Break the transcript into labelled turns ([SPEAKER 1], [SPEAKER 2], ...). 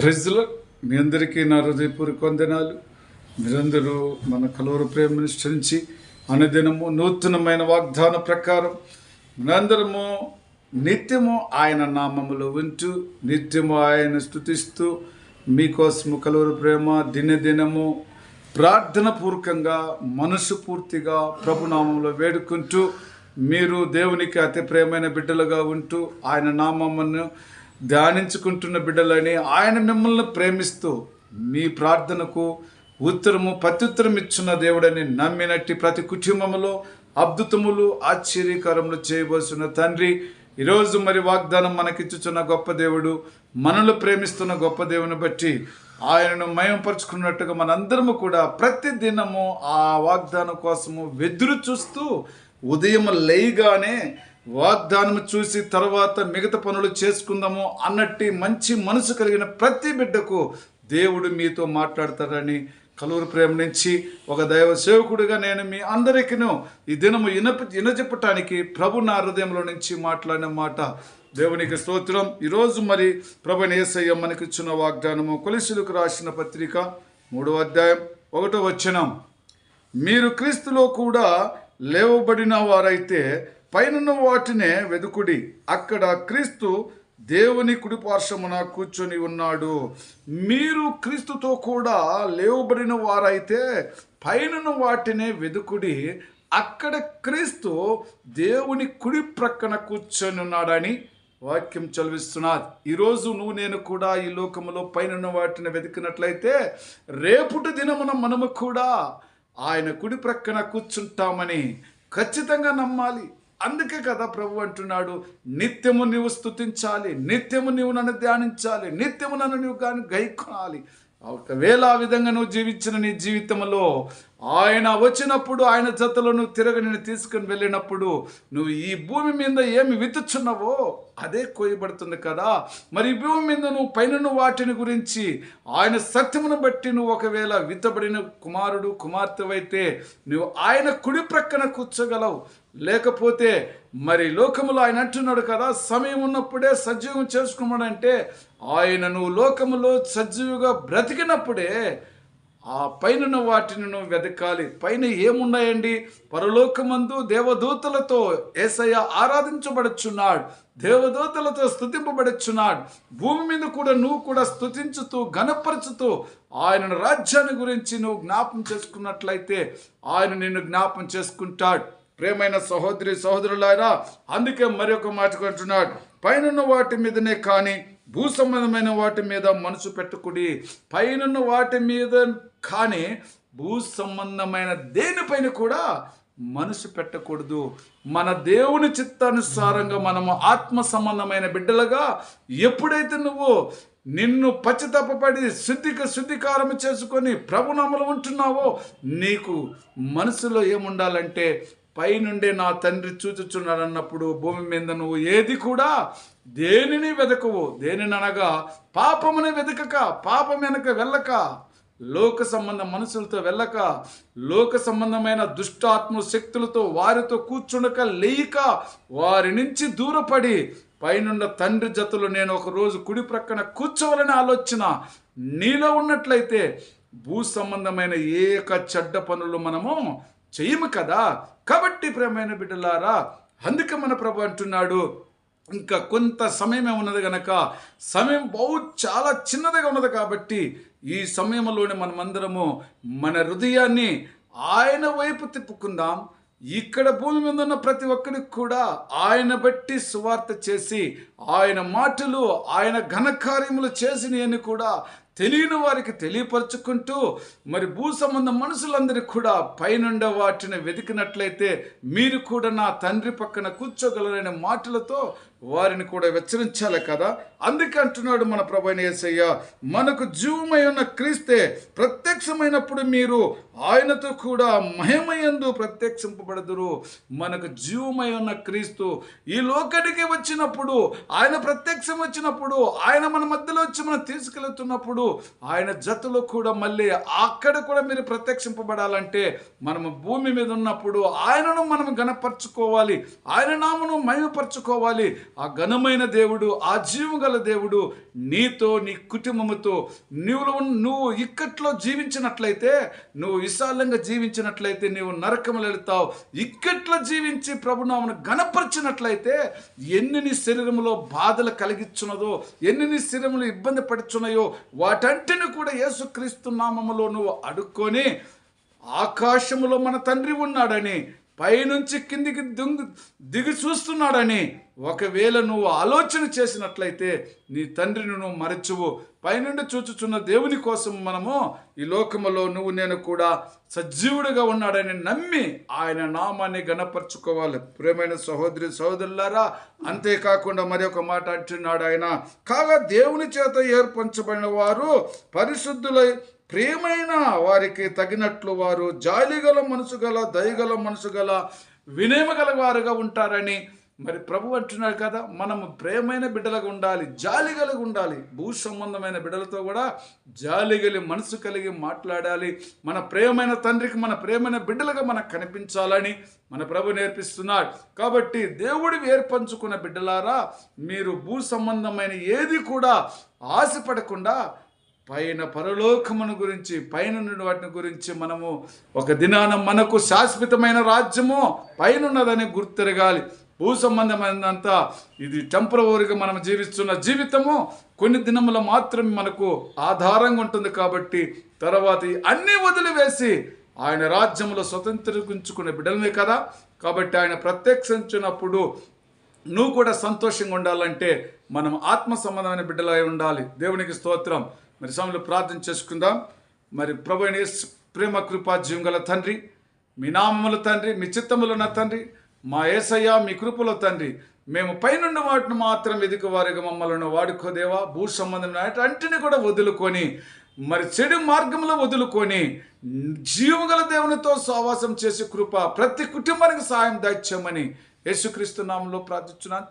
[SPEAKER 1] ప్రజలు మీ అందరికీ నా హృదయపూర్వక వందనాలు. మీరందరూ మన కలవరు ప్రేమ నుంచి అనుదినము నూతనమైన వాగ్దాన ప్రకారం మనందరము నిత్యము ఆయన నామములో ఉంటూ నిత్యము ఆయన స్థుతిస్తూ మీకోసము కలవరు ప్రేమ దినదినము ప్రార్థన పూర్వకంగా మనసు పూర్తిగా ప్రభునామంలో వేడుకుంటూ మీరు దేవునికి అతి ప్రేమైన బిడ్డలుగా ఉంటూ ఆయన నామమును ధ్యానించుకుంటున్న బిడ్డలని ఆయన మిమ్మల్ని ప్రేమిస్తూ మీ ప్రార్థనకు ఉత్తరము ప్రత్యుత్తరం ఇచ్చిన దేవుడని నమ్మినట్టి ప్రతి కుటుంబములో అద్భుతములు ఆశ్చర్యకరములు చేయవలసిన తండ్రి. ఈరోజు మరి వాగ్దానం మనకిచ్చుచున్న గొప్ప దేవుడు మనల్ని ప్రేమిస్తున్న గొప్ప దేవుని బట్టి ఆయనను మయంపరుచుకున్నట్టుగా మనందరము కూడా ప్రతి దినము ఆ వాగ్దానం కోసము వెదురు చూస్తూ ఉదయం లేయగానే వాగ్దానం చూసి తర్వాత మిగతా పనులు చేసుకుందాము అన్నట్టు మంచి మనసు కలిగిన ప్రతి బిడ్డకు దేవుడు మీతో మాట్లాడతారని కలూరు ప్రేమ నుంచి ఒక దైవ సేవకుడిగా నేను మీ అందరికీను ఈ దినము ఇనప ఇనచెప్పటానికి ప్రభు నా హృదయంలో నుంచి మాట్లాడిన మాట. దేవునికి స్తోత్రం. ఈరోజు మరి ప్రభు ఏసయ్య మనకి ఇచ్చిన వాగ్దానము కొలిసులకు రాసిన పత్రిక మూడవ అధ్యాయం ఒకటో వచ్చినం మీరు క్రీస్తులో కూడా లేవబడిన వారైతే పైనున్న వాటినే వెదుకుడి. అక్కడ క్రీస్తు దేవుని కుడిపార్శ్వమున కూర్చొని ఉన్నాడు. మీరు క్రీస్తుతో కూడా లేవబడిన వారైతే పైనున్న వాటినే వెదుకుడి. అక్కడ క్రీస్తు దేవుని కుడి ప్రక్కన కూర్చొని ఉన్నాడని వాక్యం చదివిస్తున్నారు. ఈరోజు నువ్వు నేను కూడా ఈ లోకములో పైన వాటిని వెతికినట్లయితే రేపుటి దినమున మనము కూడా ఆయన కుడి ప్రక్కన కూర్చుంటామని ఖచ్చితంగా నమ్మాలి. అందుకే కదా ప్రభు అంటున్నాడు నిత్యము నీవు స్తుతించాలి నిత్యము నీవు నన్ను ధ్యానించాలి నిత్యము నన్ను నీవు కానీ గైకొనాలి. ఒకవేళ ఆ విధంగా నువ్వు జీవించిన నీ జీవితంలో ఆయన వచ్చినప్పుడు ఆయన జతలో నువ్వు తిరగ నేను తీసుకుని వెళ్ళినప్పుడు నువ్వు ఈ భూమి మీద ఏమి విత్తుచున్నావో అదే కోయబడుతుంది కదా. మరి ఈ భూమి మీద నువ్వు పైన వాటిని గురించి ఆయన సత్యమును బట్టి నువ్వు ఒకవేళ విత్తబడిన కుమారుడు కుమార్తెవైతే నువ్వు ఆయన కుడి ప్రక్కన కూర్చోగలవు. లేకపోతే మరి లోకములో ఆయన అంటున్నాడు కదా సమయం ఉన్నప్పుడే సజీవం చేసుకున్నాడంటే ఆయన నువ్వు లోకములో సజీవుగా బ్రతికినప్పుడే ఆ పైన వాటిని నువ్వు వెతకాలి పైన ఏమున్నాయండి? పరలోకమందు దేవదూతలతో ఏసయ్య ఆరాధించబడుచున్నాడు. దేవదూతలతో స్థుతింపబడుచున్నాడు. భూమి మీద కూడా నువ్వు కూడా స్థుతించుతూ ఘనపరచుతూ ఆయన రాజ్యాన్ని గురించి నువ్వు జ్ఞాపం చేసుకున్నట్లయితే ఆయన నిన్ను జ్ఞాపం చేసుకుంటాడు. ప్రేమైన సహోదరి సహోదరులారా అందుకే మరొక మాట అంటున్నాడు పైన వాటి మీదనే కానీ భూ సంబంధమైన వాటి మీద మనసు పెట్టుకుడి పైన వాటి మీద కానీ భూ సంబంధమైన దేనిపైన కూడా మనసు పెట్టకూడదు. మన దేవుని చిత్తానుసారంగా మనము ఆత్మ సంబంధమైన బిడ్డలుగా ఎప్పుడైతే నువ్వు నిన్ను పచ్చితప్పపడి శుద్ధిక శుద్ధికారం చేసుకొని ప్రభునామలు ఉంటున్నావో నీకు మనసులో ఏముండాలంటే పైనుండే నా తండ్రి చూచుచున్నాడు అన్నప్పుడు భూమి మీద నువ్వు ఏది కూడా దేనిని వెతకవు దేనిని అనగా పాపముని వెతకక పాపం వెనక వెళ్ళక లోక సంబంధ మనుషులతో వెళ్ళక లోక సంబంధమైన దుష్టాత్మ శక్తులతో వారితో కూర్చుండక లేక వారి నుంచి దూరపడి పైనున్న తండ్రి జతలు నేను ఒక రోజు కుడి ప్రక్కన కూర్చోవాలని ఆలోచన. నీలో ఉన్నట్లయితే భూ సంబంధమైన ఏక చెడ్డ పనులు మనము చేయము కదా. కాబట్టి ప్రేమైన బిడ్డలారా అందుకే మన ప్రభు అంటున్నాడు ఇంకా కొంత సమయమే ఉన్నది గనక సమయం బహు చాలా చిన్నదిగా ఉన్నది కాబట్టి ఈ సమయంలోనే మనమందరము మన హృదయాన్ని ఆయన వైపు తిప్పుకుందాం ఇక్కడ భూమి మీద ఉన్న ప్రతి ఒక్కరికి కూడా ఆయన బట్టి సువార్త చేసి ఆయన మాటలు ఆయన ఘనకార్యములు చేసినవని కూడా తెలియని వారికి తెలియపరచుకుంటూ మరి భూ సంబంధ మనుషులందరికీ కూడా పైనుండ వాటిని వెతికినట్లయితే మీరు కూడా నా తండ్రి పక్కన కూర్చోగలరనే మాటలతో వారిని కూడా వెచ్చరించాలి కదా? అందుకే అంటున్నాడు మన ప్రభైన ఏసయ్య మనకు జీవమై ఉన్న క్రీస్తే ప్రత్యక్షమైనప్పుడు మీరు ఆయనతో కూడా మహిమయందు ప్రత్యక్షింపబడదురు. మనకు జీవమై ఉన్న క్రీస్తు ఈ లోకానికి వచ్చినప్పుడు ఆయన ప్రత్యక్షం వచ్చినప్పుడు ఆయన మన మధ్యలో వచ్చి మనం తీసుకెళ్తున్నప్పుడు ఆయన జతలో కూడా మళ్ళీ అక్కడ కూడా మీరు ప్రత్యక్షింపబడాలంటే మనము భూమి మీద ఉన్నప్పుడు ఆయనను మనం గణపరచుకోవాలి ఆయన నామను మహిమపరచుకోవాలి. ఆ ఘనమైన దేవుడు ఆ జీవం గల దేవుడు నీతో నీ కుటుంబముతో నువ్వు నువ్వు ఇక్కట్లో జీవించినట్లయితే నువ్వు విశాలంగా జీవించినట్లయితే నీవు నరకములు వెళ్తావు. ఇక్కట్లో జీవించి ప్రభునామను గణపరిచినట్లయితే ఎన్ని నీ శరీరంలో బాధలు కలిగించున్నదో ఎన్ని నీ శరీరంలో ఇబ్బంది పడుచున్నాయో వాటంటిని కూడా యేసుక్రీస్తు నామములో నువ్వు అడుక్కొని ఆకాశములో మన తండ్రి ఉన్నాడని పైనుంచి కిందికి దుంగు దిగి చూస్తున్నాడని ఒకవేళ నువ్వు ఆలోచన చేసినట్లయితే నీ తండ్రిని నువ్వు మరచువు. పైనుండి చూచుచున్న దేవుని కోసం మనము ఈ లోకములో నువ్వు నేను కూడా సజీవుడిగా ఉన్నాడని నమ్మి ఆయన నామాన్ని గణపరుచుకోవాలి. ప్రేమైన సహోదరి సహోదరులారా అంతేకాకుండా మరి ఒక మాట అంటున్నాడు ఆయన. కాగా దేవుని చేత ఏర్పరచబడిన వారు పరిశుద్ధులై ప్రేమైన వారికి తగినట్లు వారు జాలిగల మనసు గల దయగల మనసు గల వినయమగల వారుగా ఉంటారని మరి ప్రభు అంటున్నాడు కదా. మనము ప్రేమైన బిడ్డలుగా ఉండాలి జాలి కలిగి ఉండాలి. భూ సంబంధమైన బిడ్డలతో కూడా జాలి కలిగి మనసు కలిగి మాట్లాడాలి. మన ప్రేమైన తండ్రికి మన ప్రేమైన బిడ్డలుగా మనకు కనిపించాలని మన ప్రభు నేర్పిస్తున్నాడు. కాబట్టి దేవుడు ఏర్పంచుకున్న బిడ్డలారా మీరు భూ సంబంధమైన ఏది కూడా ఆశపడకుండా పైన పరలోకమును గురించి పైన వాటిని గురించి మనము ఒక దినాన మనకు శాశ్వతమైన రాజ్యము పైన ఉన్నదని గుర్తెరగాలి. భూ సంబంధమైనంతా ఇది టెంపరవరీగా మనం జీవిస్తున్న జీవితము కొన్ని దినముల మాత్రమే మనకు ఆధారంగా ఉంటుంది కాబట్టి తర్వాత అన్ని అన్నీ వదిలివేసి ఆయన రాజ్యంలో స్వతంత్రించుకునే బిడ్డలమే కదా. కాబట్టి ఆయన ప్రత్యక్షించినప్పుడు నువ్వు కూడా సంతోషంగా ఉండాలంటే మనం ఆత్మ సంబంధమైన బిడ్డలై ఉండాలి. దేవునికి స్తోత్రం. మరి సమయంలో ప్రార్థన చేసుకుందాం. మరి ప్రభు ప్రేమ కృపా జీవంగల తండ్రి మీ నామముల తండ్రి మీ చిత్తములు నా తండ్రి మా ఏసయ్య మీ కృపలో తండ్రి మేము పైనున్న వాటిని మాత్రం ఎదుగు వారిగా మమ్మల్ని వాడుకోదేవా భూ సంబంధం అంటిని కూడా వదులుకొని మరి చెడు మార్గంలో వదులుకొని జీవగల దేవునితో సహవాసం చేసే కృప ప్రతి కుటుంబానికి సాయం దాయిచ్చామని యేసుక్రీస్తు నామంలో ప్రార్థించున్నాను.